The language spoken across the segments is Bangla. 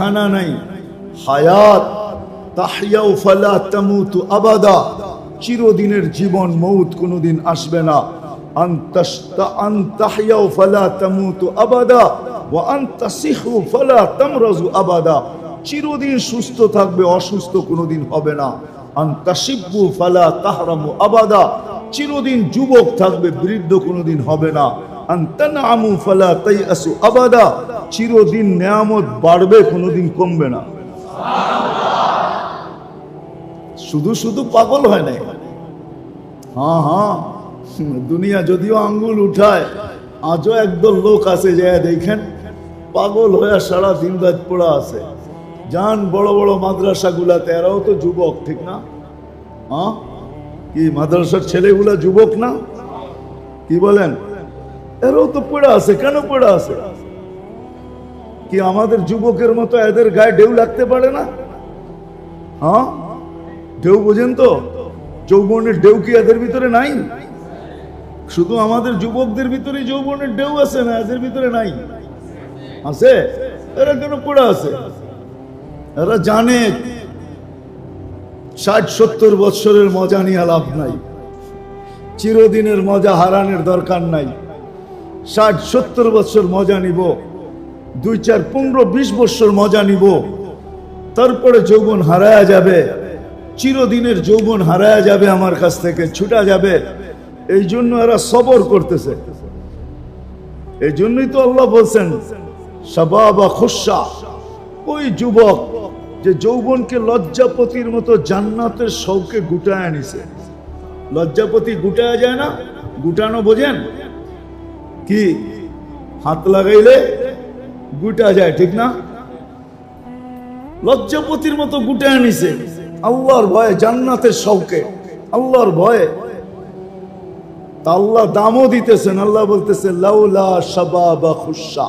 খানা নাই। হায়াত, তাহিয়াও ফালা তামুতু আবাদা। চিরদিনের জীবন মৌত কোনোদিন আসবে না। আবাদা। চিরদিন সুস্থ থাকবে, অসুস্থ কোনোদিন হবে না। আবাদা। চিরদিন যুবক থাকবে, বৃদ্ধ কোনোদিন হবে না। আন্তানামু ফালা তাইয়াসু আবাদা। চিরদিন নেয়ামত বাড়বে, কোনোদিন কমবে না। শুধু শুধু পাগল হয় নাই হ্যাঁ হ্যাঁ দুনিয়া যদিও আঙ্গুল উঠায়, আজও একদল লোক আছে যে দেখেন, পাগল হয়ে সারা দিন রাত পড়া আছে। যান বড় বড় মাদ্রাসাগুলাতে, এরাও তো যুবক, ঠিক না? হ্যাঁ কি মাদ্রাসার ছেলেগুলা যুবক না? কি বলেন? এরাও তো পড়ে আছে, কেন পড়ে আছে? কি আমাদের যুবকের মতো এদের গায়ে ঢেউ লাগতে পারে না? হ্যাঁ? ঢেউ বোঝেন তো? যৌবনের ঢেউ কি এদের ভিতরে নাই? শুধু আমাদের যুবকদের ভিতরে যৌবনের ঢেউ আছে না এদের ভিতরে নাই? আছে? এরা কেন পড়ে আছে? এরা জানে। ষাট, সত্তর বৎসরের মজা নিয়ে লাভ নাই। চিরদিনের মজা হারানোর দরকার নাই। ষাট, সত্তর বছর মজা নিব। দুই চার পনেরো বিশ বছর মজা নিব। তারপরে যৌবন হারায়া যাবে। চিরদিনের যৌবন হারায়া যাবে আমার কাছ থেকে, ছুটা যাবে। এই জন্য এরা সবর করতেছে। এই জন্যই তো আল্লাহ বলছেন, সাবাবা খুশা। ওই যুবক যে যৌবনকে লজ্জাপতির মতো জান্নাতের শৌকে গুটায় আনিছে। লজ্জাপতি গুটায় যায় না? গুটানো বোঝেন? কি? হাত লাগাইলে গুটা যায়, ঠিক না? লজ্জাপতির মতো গুটে আনিছে। আল্লাহর ভয়ে জান্নাতের শৌকে আল্লাহর ভয়ে। তা আল্লাহ দামও দিতেছেন, আল্লাহ বলতেছে, লাউলা শাবাবা খুশা।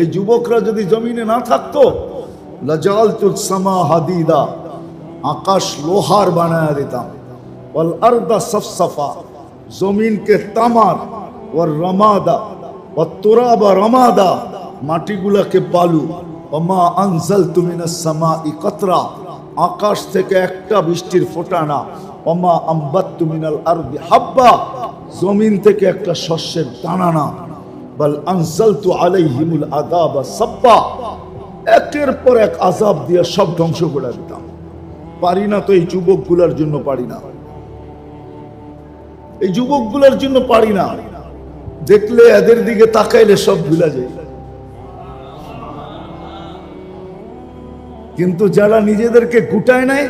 এই যুবকরা যদি জমিনে না থাকতো, লাজালতুল সামা হাদিদা, আকাশ লোহার বানায় দিতাম। ওয়াল আরদা সফসফা, জমিনকে তামার, ওয়ার রমাদা, ওয়াত তুরাবা রমাদা। মাটিগুলাকে বালু ওমা আনজাল তুমিনা সামা ইকতরা আকাশ থেকে একটা বৃষ্টির ফোঁটা না। ওমা আম্বাত তুমিনাল আরবি হাব্বা। জমিন থেকে একটা শস্যের দানা না। বল আযাবা সাব্বা। একের পর এক আযাব দিয়ে সব ধ্বংস করে দিতাম। পারি না তো এই যুবকগুলোর জন্য পারি না। এই জন্য পারি না। দেখলে এদের দিকে তাকাইলে সব ভুলা যায়। কিন্তু যারা নিজেদেরকে গুটায় নেয়,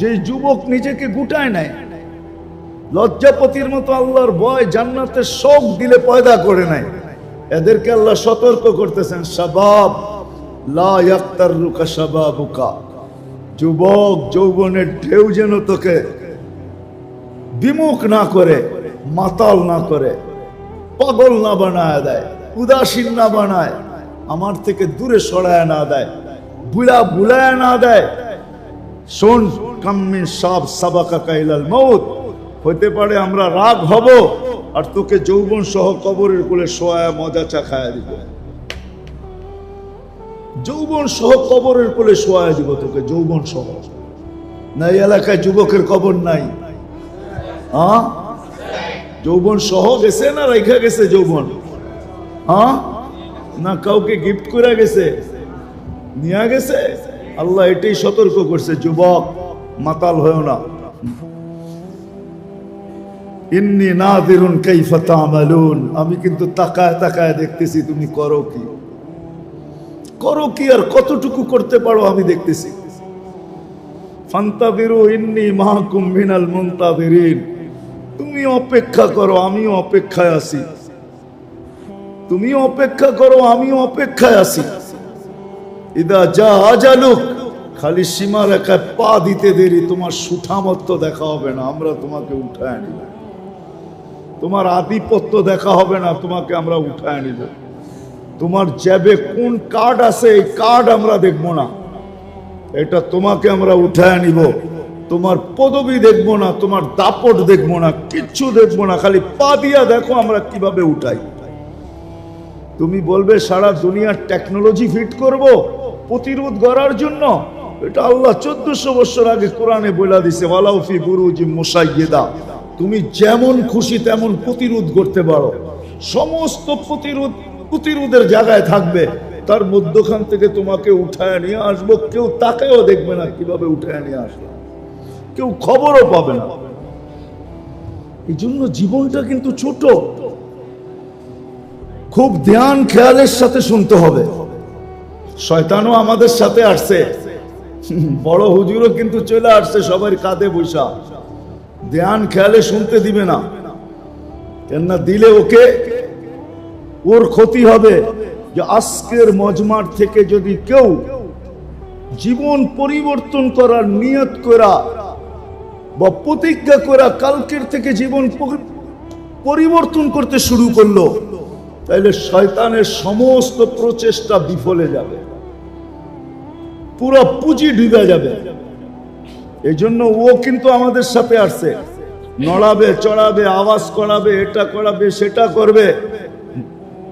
যে যুবক নিজেকে গুটায় নেয়, লজ্জাপতির মতো আল্লাহর ভয় জান্নাতের শোক দিলে পয়দা করে নেয়। এদেরকে আল্লাহ সতর্ক করতেছেন সাবাব লা ইয়াক্তার রুকা যুবক যৌবনের ঢেউ যেন তোকে বিমুখ না করে, মাতাল না করে, পাগল না বানায় দেয়, উদাসীন না বানায়, আমার থেকে দূরে সরায় না দেয়। বুলা বুলায় না দেয়। শোন কাম্মিন সব সাবাকা কাইলাল মৌত হতে পারে আমরা রাগ হব আর তোকে যৌবন সহ কবরের কোলে শোয়া মজা চা খায়া দিব। যৌবন সহ কবরের কোলে শোয়া দিব তোকে, যৌবন সহ। না, এই এলাকায় যুবকের কবর নাই। হ্যাঁ যৌবন সহ গেছে না রেখা গেছে যৌবন? হ্যাঁ না, কাউকে গিফট করে গেছে? নিয়ে গেছে? আল্লাহ এটাই সতর্ক করছে, যুবক, মাতাল হয়েও না। আমি কিন্তু তাকায় তাকায় দেখতেছি, তুমি করো কি? করো কি আর কতটুকু করতে পারো আমি দেখতেছি। তুমি অপেক্ষা করো, আমিও অপেক্ষায় আছি। তুমি অপেক্ষা করো, আমিও অপেক্ষায় আছি। ইদা যা আজালুক, খালি সীমা রেখায় পা দিতে দেরি, তোমার সুঠামত্ব দেখা হবে না, আমরা তোমাকে উঠায় নিব। তোমার আধিপত্য দেখা হবে না, তোমাকে আমরা উঠায় নিব। তোমার জ্যাবে কোন কার্ড আছে, এই কার্ড আমরা দেখব না। এটা তোমাকে আমরা উঠায় নিব। তোমার পদবি দেখব না, তোমার দাপট দেখব না, কিচ্ছু দেখব না, খালি পা দিয়া দেখো আমরা কীভাবে উঠাই। তুমি বলবে, সারা দুনিয়ার টেকনোলজি ফিট করব? প্রতিরোধ করার জন্য, এটা আল্লাহ চোদ্দশো বছর আগে কোরআনে বলে দিছে ওয়ালাউফি বুরুজি মুসাইয়েদা তুমি যেমন খুশি তেমন প্রতিরোধ করতে পারো। সমস্ত প্রতিরোধ প্রতিরোধের জায়গায় থাকবে, তার মধ্যখান থেকে তোমাকে উঠায় নিয়ে আসব, কেউ তাকেও দেখবে না কীভাবে উঠায় নিয়ে আসবে। কেউ খবরও পাবে না। এই জন্য জীবনটা কিন্তু ছোট। খুব ধ্যান, খেয়ালের সাথে শুনতে হবে। শয়তানও আমাদের সাথে আসছে। বড় হুজুরও কিন্তু চলে আসছে সবার কাঁধে বৈশা। ধ্যান খেয়ালে শুনতে দিবে না। কেননা দিলে ওকে ওর ক্ষতি হবে। যে আজকের মজমার থেকে যদি কেউ জীবন পরিবর্তন করার নিয়ত করা বা প্রতিজ্ঞা করা কালকের থেকে জীবন পরিবর্তন করতে শুরু করল তাহলে শয়তানের সমস্ত প্রচেষ্টা বিফলে যাবে। পুরো পুঁজি ডুবে যাবে। এই জন্য ও কিন্তু আমাদের সাথে আসছে। নড়াবে, চড়াবে, আওয়াজ করাবে, এটা করাবে, সেটা করবে।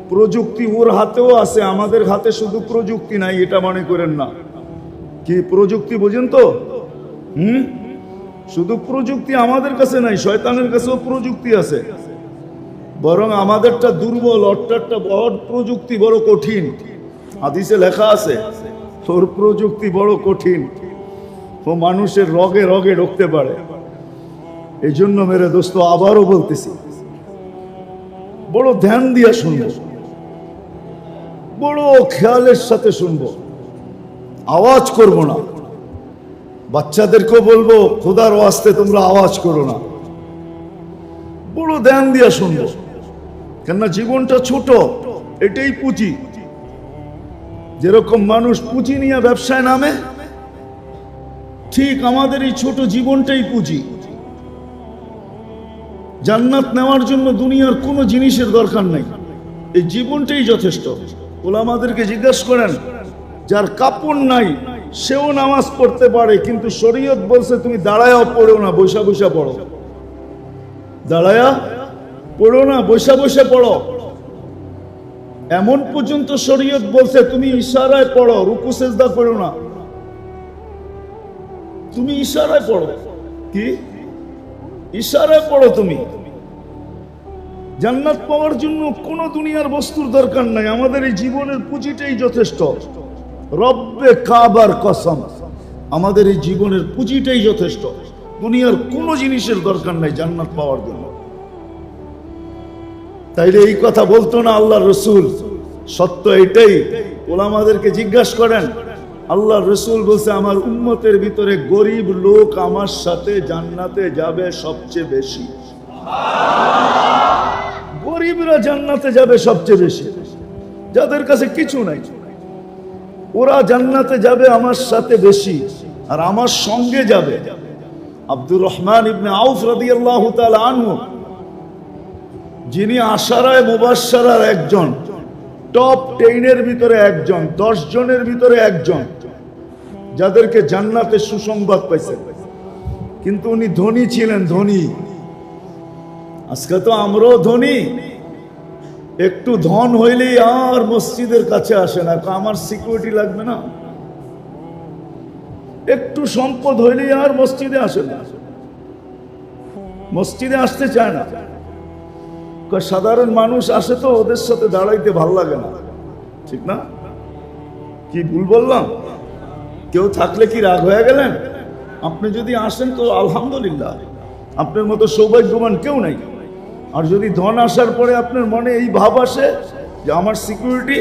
প্রযুক্তি ওর হাতেও আছে, আমাদের হাতে শুধু প্রযুক্তি নাই, এটা মনে করেন না। কি প্রযুক্তি বোঝেন তো? হুম? শুধু প্রযুক্তি আমাদের কাছে নাই, শয়তানের কাছেও প্রযুক্তি আছে। বরং আমাদেরটা দুর্বল অট্টারটা বড় প্রযুক্তি বড় কঠিন। হাদিসে লেখা আছে, তোর প্রযুক্তি বড় কঠিন, ও মানুষের রগে রগে ঢুকতে পারে। এই জন্য মেরে দোস্ত, আবারও বলতেছি, বড় ধ্যান দিয়া শুনব, বড় খেয়ালের সাথে শুনব, আওয়াজ করব না। বাচ্চাদেরকেও বলব, খোদার ওয়াস্তে তোমরা আওয়াজ করো না। বড় ধ্যান দিয়া শুনব। কেননা জীবনটা ছোট, এটাই পুঁজি। যেরকম মানুষ পুঁজি নিয়ে ব্যবসায় নামে, ঠিক আমাদের এই ছোট জীবনটাই পুঁজি। জান্নাত নেওয়ার জন্য দুনিয়ার কোনো জিনিসের দরকার নাই। এই জীবনটাই যথেষ্ট। ওলামাদেরকে জিজ্ঞাসা করেন, যার কাপড় নাই, সেও নামাজ পড়তে পারে, কিন্তু শরীয়ত বলছে তুমি দাঁড়ায়াও, পড়েও না বৈশা বৈশা পড়ো। দাঁড়ায়া পড়ো না বৈশা বৈশা পড়ো। এমন পর্যন্ত শরীয়ত বলছে, তুমি ইশারায় পড়ো, রুকু, সেজদা করো না। তুমি ইশারায় পড়ো। কি? ইশারায় পড়ো তুমি। জান্নাত পাওয়ার জন্য কোন দুনিয়ার বস্তুর দরকার নাই। আমাদের এই জীবনের পুঁজিটাই যথেষ্ট। রব্বে কাবার কসম, আমাদের এই জীবনের পুঁজিটাই যথেষ্ট। দুনিয়ার কোনো জিনিসের দরকার নাই জান্নাত পাওয়ার জন্য। তাইলে এই কথা বলতো না আল্লাহ রসুল। সত্য এটাই ওলামাদেরকে জিজ্ঞাসা করেন আল্লাহ রসুল বলছে, আমার উন্মতের ভিতরে গরিব লোক আমার সাথে জান্নাতে যাবে সবচেয়ে বেশি। গরিবরা জান্নাতে যাবে সবচেয়ে বেশি। যাদের কাছে কিছু নাই, ওরা জান্নাতে যাবে আমার সাথে বেশি, আর আমার সঙ্গে যাবে। আব্দুর রহমান ইবনে আউফ রাদিয়াল্লাহু তাআলা আনহু যিনি আশারায়, মুবাশশারার একজন টপ টেনের ভিতরে একজন, দশ জনের ভিতরে একজন, যাদেরকে জান্নাতে সুসংবাদ পাইছেন। কিন্তু উনি ধনী ছিলেন, ধনী। আজকে তো আমরাও ধনী। একটু ধন হইলেই আর মসজিদের কাছে আসে না আমার সিকিউরিটি লাগবে না। একটু সম্পদ হইলেই আর মসজিদে আসে না। মসজিদে আসতে চায় না। সাধারণ মানুষ আসে তো ওদের সাথে দাঁড়াইতে ভালো লাগে না। ঠিক না? কি ভুল বললাম? কেউ থাকলে কি রাগ হয়ে গেলেন? আপনি যদি আসেন তো আলহামদুলিল্লাহ। আপনার মতো সৌভাগ্যবান কেউ নাই। আর যদি ধন আসার পরে আপনার মনে এই ভাব আসে যে আমার সিকিউরিটি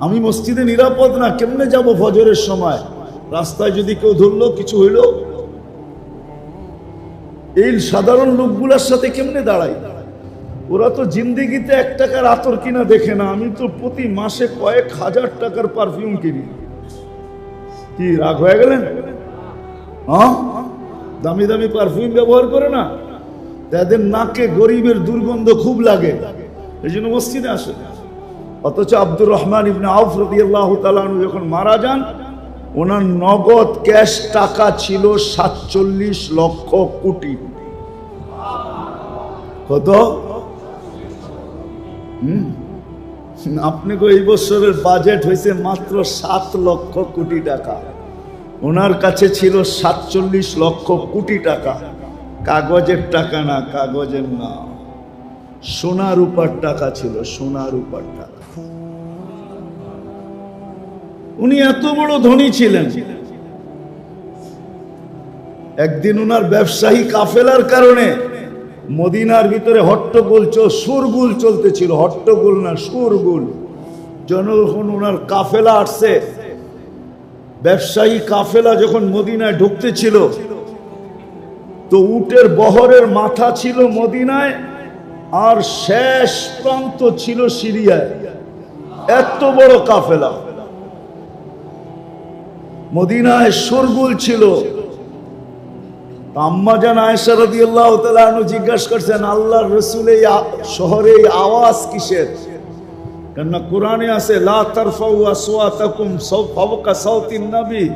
আমি মসজিদে নিরাপদ না, কেমনে যাব ফজরের সময়? রাস্তায় যদি কেউ ধরলো, কিছু হইল এই সাধারণ লোকগুলার সাথে কেমনে দাঁড়াই ওরা তো জিন্দিগিতে এক টাকার আতর কিনা দেখে না, আমি তো প্রতি মাসে কয়েক হাজার টাকার পারফিউম কিনি। কি, রাগ হয়ে গেলেন? দামি দামি পারফিউম ব্যবহার করে না? তাদের নাকে গরিবের দুর্গন্ধ খুব লাগে। এই জন্য মসজিদে আসে অথচ আব্দুর রহমান ইবনে আউফ রাদিয়াল্লাহু তাআলা আনহু যখন মারা যান ওনার নগদ ক্যাশ টাকা ছিল সাতচল্লিশ লক্ষ কোটি। কত? হুম? আপনাকে এই বছরের বাজেট হয়েছে মাত্র সাত লক্ষ কোটি টাকা। ওনার কাছে ছিল সাতচল্লিশ লক্ষ কোটি টাকা। কাগজের টাকা না, কাগজের না। সোনা রূপার টাকা ছিল সোনা রূপার টাকা। উনি এত বড় ধনী ছিলেন। একদিন উনার ব্যবসায়ী কাফেলার কারণে মদিনার ভিতরে হট্টগোল চল সুরগুল চলতেছিল। হট্টগোল না, সুরগুল। যখন ওনার কাফেলা আসছে, ব্যবসায়ী কাফেলা যখন মদিনায় ঢুকতেছিল, তো উটের বহরের মাথা ছিল মদিনায় আর শেষ প্রান্ত ছিল সিরিয়ায়। এত বড় কাফেলা। মদিনায় শোরগুল ছিল। আম্মাজান তাআলা আনহু জিজ্ঞাসা করছেন আল্লাহর রাসূল এই শহরে এই আওয়াজ কিসের? কোরআনে আছে নবী।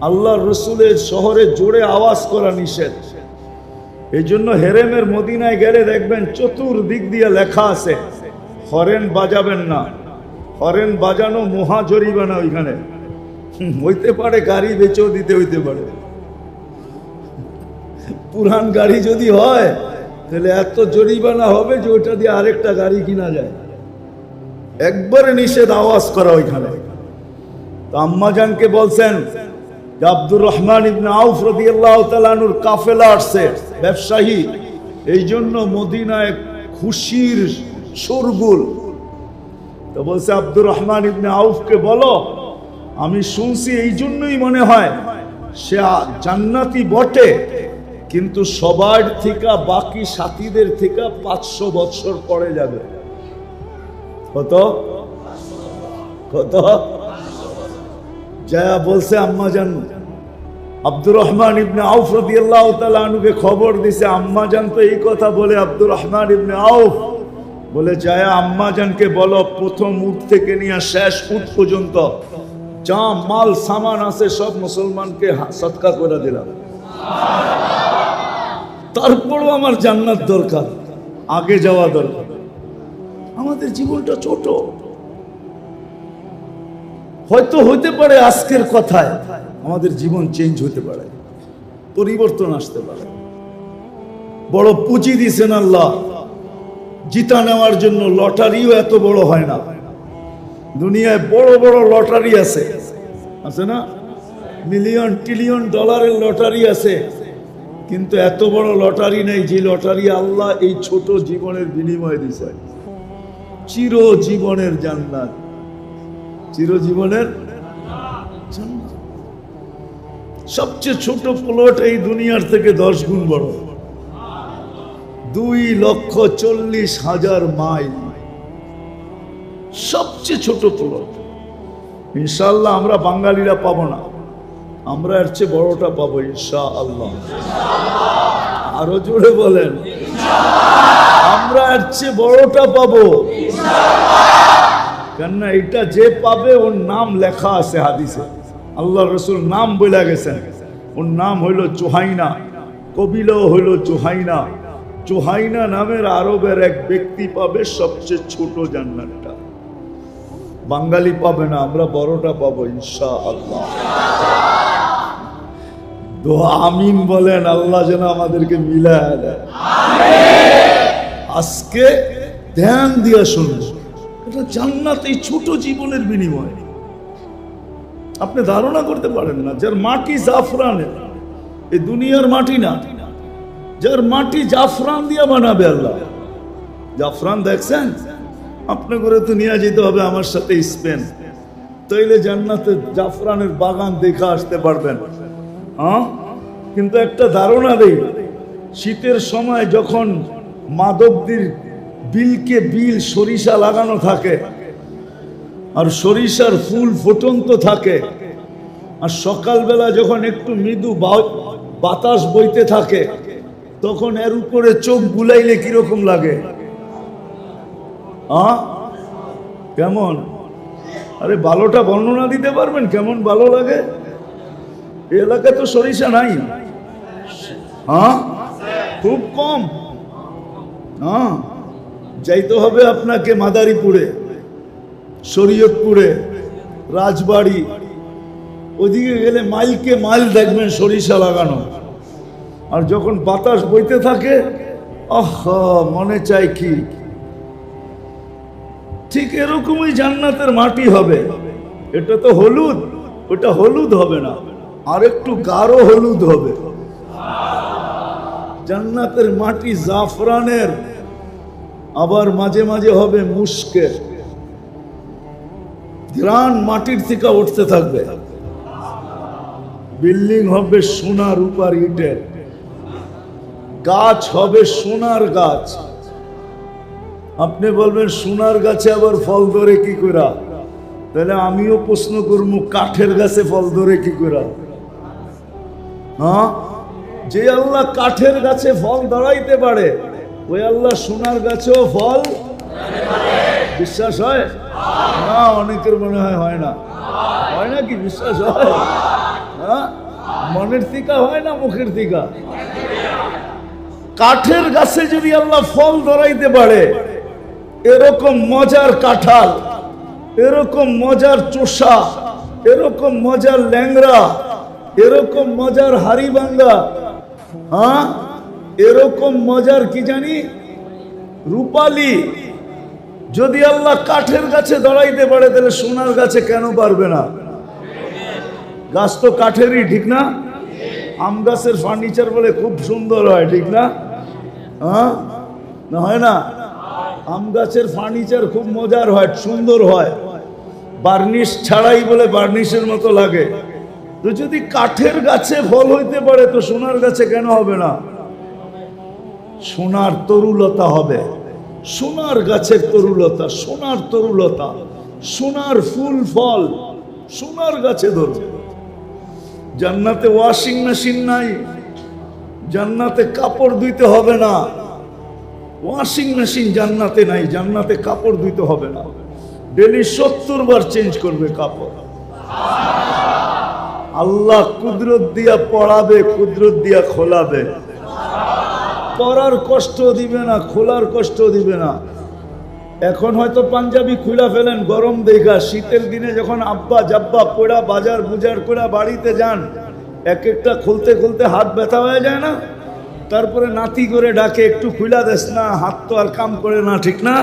আল্লাহর রসুলের শহরে জোরে আওয়াজ করা নিষেধ। এই জন্য হেরেমের মদিনায় গেলে দেখবেন চতুর্দিক দিয়ে লেখা আছে হরেন বাজাবেন না। হরেন বাজানো মহা জরিমানা ওইখানে। হুম, হইতে পারে, গাড়ি বেচেও দিতে হইতে পারে। পুরান গাড়ি যদি হয়, তাহলে এত জরিমানা হবে যে ওইটা দিয়ে আরেকটা গাড়ি কিনা যায়। একবারে নিষেধ আওয়াজ করা ওইখানে। তো আম্মাজানকে বলছেন, যে আব্দুর রহমান ইবনে আউফ রাদিয়াল্লাহু তাআলার কাফেলা আসছে, ব্যবসায়ী। এই জন্য মদিনায় খুশির শোরগুল। তো বলছে, আব্দুর রহমান ইবনে আউফকে বলো আমি শুনছি এই জন্যই মনে হয় সে জান্নাতি বটে, কিন্তু সবার থেকে বাকি সাথীদের থেকে পাঁচশো বছর পরে যাবে। কত? কত? জয়া বলছে আম্মা জান। আব্দুর রহমান ইবনে আউফ রাদিয়াল্লাহু খবর দিছে, আম্মা জান তো এই কথা বলে আব্দুর রহমান ইবনে আউফ বলে জয়া আম্মা জানকে বলো, প্রথম উঠ থেকে নিয়ে শেষ উট পর্যন্ত। যা মাল, সামান আছে, সব মুসলমানকে হা- সৎকা করে দিলাম। তারপরও আমার জান্নাত দরকার, আগে যাওয়া দরকার। আমাদের জীবনটা ছোট। হয়তো হইতে পারে আজকের কথায়, আমাদের জীবন চেঞ্জ হতে পারে, পরিবর্তন আসতে পারে। বড় পুঁজি দিছেন আল্লাহ, জিতা নেওয়ার জন্য লটারিও এত বড় হয় না। দুনিয়ায় বড় বড় লটারি আছে। আছে না? মিলিয়ন ট্রিলিয়ন ডলারের লটারি আছে। কিন্তু এত বড় লটারি নেই যে লটারি আল্লাহ এই ছোট জীবনের বিনিময় দিছে চির জীবনের জান্নাত। চিরজীবনের জান্নাত। সবচেয়ে ছোট প্লট এই দুনিয়ার থেকে দশ গুণ বড়। দুই লক্ষ চল্লিশ হাজার মাইল। সবচেয়ে ছোট প্লট ইনশাল্লাহ আমরা বাঙালিরা পাবো না। আমরা এর চেয়ে বড়টা পাবো ইনশা আল্লাহ আরও জোরে বলেন। আমরা এর চেয়ে বড়টা পাবো। কেননা এটা যে পাবে, ওর নাম লেখা আছে হাদিসে। আল্লাহ রসুল নাম বলে গেছেন। ওর নাম হইল জোহাইনা। কবিলাও হইল জোহাইনা। জোহাইনা নামের আরবের এক ব্যক্তি পাবে সবচেয়ে ছোট জান্নাতটা বাঙালি পাবে না, আমরা বড়টা পাবো ইনশা আল্লাহ দোয়া আমিন বলেন, আল্লাহ যেন আমাদেরকে মিলায় দেয়। আজকে ধ্যান দিয়া শুনব এটা জান্নাত এই ছোট জীবনের বিনিময়। আপনি ধারণা করতে পারেন না, যার মাটি জাফরানের এই দুনিয়ার মাটি না। যার মাটি জাফরান দিয়া বানাবে আল্লাহ। জাফরান দেখছেন? আপনি করে তো নিয়ে যেতে হবে আমার সাথে স্পেন। তাইলে জান্নাতে জাফরানের বাগান দেখে আসতে পারবেন। হ্যাঁ? কিন্তু একটা ধারণা দেই, শীতের সময় যখন মাদকদের বিলকে বিল সরিষা লাগানো থাকে, আর সরিষার ফুল ফুটন্ত থাকে, আর সকালবেলা যখন একটু মৃদু বাতাস বইতে থাকে, তখন এর উপরে চোখ বুলাইলে কীরকম লাগে? কেমন? আরে ভালোটা বর্ণনা দিতে পারবেন? কেমন ভালো লাগে? এলাকায় তো সরিষা নাই। হ্যাঁ খুব কম। হ্যাঁ যাইতে হবে আপনাকে মাদারীপুরে, শরীয়তপুরে, রাজবাড়ি। ওদিকে গেলে মাইলকে মাইল দেখবেন সরিষা লাগানো। আর যখন বাতাস বইতে থাকে, আহ, মনে চায় কি? ঠিক এরকমই জান্নাতের মাটি হবে। এটা তো হলুদ, ওটা হলুদ হবে না। আর একটু গাঢ় হলুদ হবে। জান্নাতের মাটি জাফরানের, আবার মাঝে মাঝে হবে মুস্কের গ্রান মাটির থেকে উঠতে থাকবে। বিল্ডিং হবে সোনার উপর ইটের। গাছ হবে সোনার গাছ। আপনি বলবেন, সোনার গাছে আবার ফল ধরে কি করা তাহলে আমিও প্রশ্ন করব, কাঠের গাছে ফল ধরে কি করা হ্যাঁ? যে আল্লাহ কাঠের গাছে ফল ধরাইতে পারে, ওই আল্লাহ সোনার গাছেও ফল বিশ্বাস হয়? না, অনেকের মনে হয় হয় না। হয় না কি? বিশ্বাস হয়? হ্যাঁ? মনের থিকা হয় না মুখের থিকা? কাঠের গাছে যদি আল্লাহ ফল ধরাইতে পারে এরকম মজার কাঁঠাল, এরকম মজার চোষা, এরকম মজার ল্যাংরা এরকম মজার হাড়িভাঙ্গা হ্যাঁ? এরকম মজার কি জানি? রূপালি। যদি আল্লাহ কাঠের গাছে দাঁড়াইতে পারে, তাহলে সোনার গাছে কেন পারবে না? গাছ তো কাঠেরই, ঠিক না? আম গাছের ফার্নিচার বলে খুব সুন্দর হয়, ঠিক না? হ্যাঁ? না হয় না? আম গাছের ফার্নিচার খুব মজার হয়, সুন্দর হয়। বার্নিশ ছাড়াই বলে বার্নিশের মতো লাগে। তো যদি কাঠের গাছে ফল হইতে পারে, তো সোনার গাছে কেন হবে না? সোনার তরুলতা হবে। সোনার গাছের তরুলতা, সোনার তরুলতা। সোনার ফুল, ফল, সোনার গাছে ধরবে। জান্নাতে ওয়াশিং মেশিন নাই। জান্নাতে কাপড় ধুইতে হবে না। ওয়াশিং মেশিন জান্নাতে নাই, জান্নাতে কাপড় ধুইতে হবে না। ডেলি সত্তর বার চেঞ্জ করবে কাপড়। আল্লাহ কুদরত দিয়া পড়াবে, কুদরত দিয়া খোলাবে। পরার কষ্ট দিবে না, খোলার কষ্ট দিবে না। এখন হয়তো পাঞ্জাবি খুলা ফেলেন, গরম দেখা। শীতের দিনে যখন আব্বা জাব্বা পোড়া, বাজার বুজার করে বাড়িতে যান, এক একটা খুলতে খুলতে হাত ব্যথা হয়ে যায় না? তারপরে নাতি করে ডাকে, একটু খুলা দেস না, হাত তো আর কাম করে না, ঠিক না?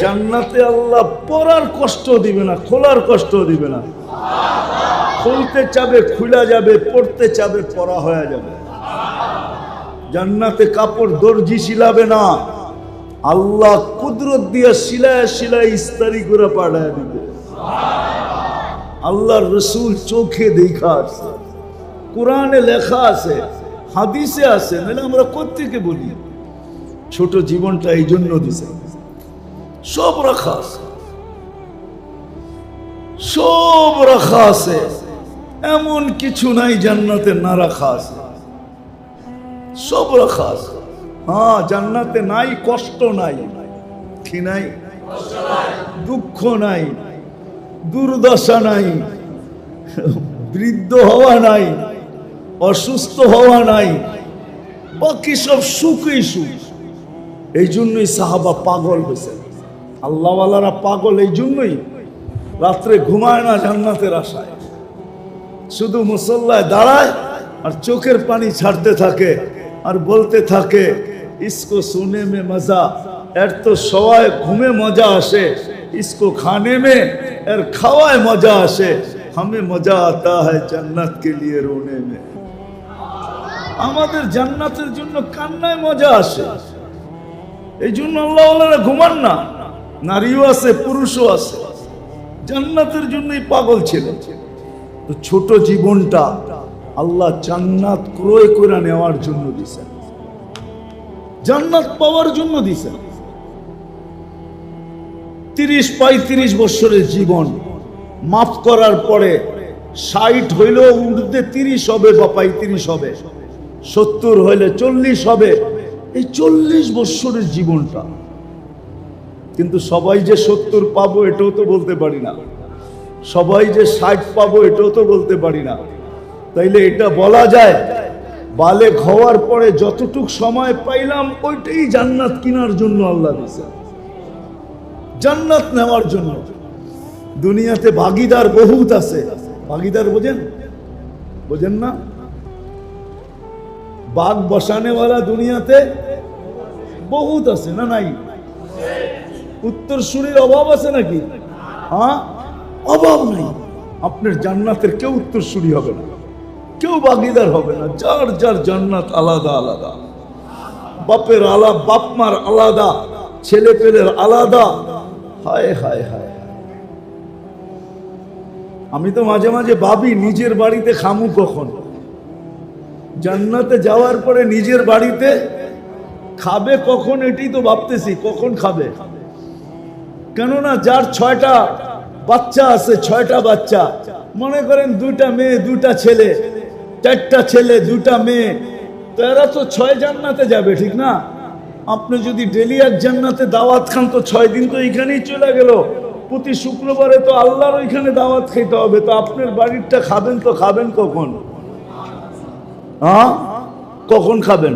জান্নাতে আল্লাহ পড়ার কষ্ট দিবে না, খোলার কষ্ট দিবে না। খুলতে চাবে খুলা যাবে, পড়তে চাবে, পড়া হয়ে যাবে। জান্নাতে কাপড় দর্জি শিলাবে না। আল্লাহ কুদরত দিয়া শিলায় শিলায় ইস্তারি করে পাঠায় দিবে। আল্লাহর রসুল চোখে দেখা আছে। কোরআনে লেখা আছে হাদিসে আছে, নাহলে আমরা কোথেকে বলি? ছোট জীবনটা এই জন্য দিছে। সব রাখা আছে। সব রাখা আছে। এমন কিছু নাই জান্নাতে না রাখা আছে। সব রাখা আছে। হ্যাঁ জান্নাতে নাই, কষ্ট নাই। কি নাই? দুঃখ নাই। দুর্দশা নাই। বৃদ্ধ হওয়া নাই। অসুস্থ হওয়া নাই, বাকি সব সুখই সুখ। এই জন্যই সাহাবা পাগল হয়েছে। আল্লাহওয়ালারা পাগল এই জন্যই রাত্রে ঘুমায় না জান্নাতের আশায়। শুধু মুসল্লায় দাঁড়ায় আর চোখের পানি ছাড়তে থাকে আর বলতে থাকে, ইসকো সোনে মে মজা, এর তো সবাই ঘুমে মজা আসে। ইসকো খানে মে, এর খাওয়ায় মজা আসে। হামে মজা আতা হয় জন্নত কে লিয়ে রোনে মে। আমাদের জান্নাতের জন্য কান্নায় মজা আসে। এই জন্য আল্লাহ ঘুমান না। নারীও আছে, পুরুষও আছে। জান্নাতের জন্যই পাগল ছিল। তো ছোট জীবনটা আল্লাহ জান্নাত ক্রয় করে নেওয়ার জন্য দিছেন জান্নাত পাওয়ার জন্য দিছেন তিরিশ পঁয়ত্রিশ বছরের জীবন মাফ করার পরে ষাট হইলেও উর্ধে তিরিশ হবে বা পঁয়ত্রিশ হবে। সত্তর হইলে চল্লিশ হবে। এই চল্লিশ বৎসরের জীবনটা। কিন্তু সবাই যে সত্তর পাবো এটাও তো বলতে পারি না। সবাই যে ষাট পাবো এটাও তো বলতে পারি না। তাইলে এটা বলা যায়, বালে হওয়ার পরে যতটুক সময় পাইলাম, ওইটাই জান্নাত কেনার জন্য আল্লাহ দিছে। জান্নাত নেওয়ার জন্য। দুনিয়াতে ভাগিদার বহুত আছে। ভাগিদার বোঝেন? বোঝেন না? বাঘ বসানেওয়ালা দুনিয়াতে বহুত আছে না নাই? উত্তরসূরির অভাব আছে নাকি? হ্যাঁ অভাব নেই। আপনার জান্নাতের কেউ উত্তরসূরি হবে না। কেউ বাগিদার হবে না। যার যার জান্নাত আলাদা আলাদা। বাপের আলা, বাপ মার আলাদা, ছেলে পেলের আলাদা। হায় হায় হায়। আমি তো মাঝে মাঝে ভাবি, নিজের বাড়িতে খামু কখন? জান্নাতে যাওয়ার পরে নিজের বাড়িতে খাবে কখন এটি তো ভাবতেছি, কখন খাবে? কেননা যার ছয়টা বাচ্চা আছে, ছয়টা বাচ্চা, মনে করেন দুইটা মেয়ে দুটা ছেলে, চারটা ছেলে দুটা মেয়ে, তো এরা তো ছয় জান্নাতে যাবে, ঠিক না? আপনি যদি ডেলি এক জান্নাতে দাওয়াত খান, তো ছয় দিন তো এখানেই চলে গেল। প্রতি শুক্রবারে তো আল্লাহর ওইখানে দাওয়াত খেতে হবে, তো আপনার বাড়িরটা খাবেন তো খাবেন কখন? হ্যাঁ কখন খাবেন?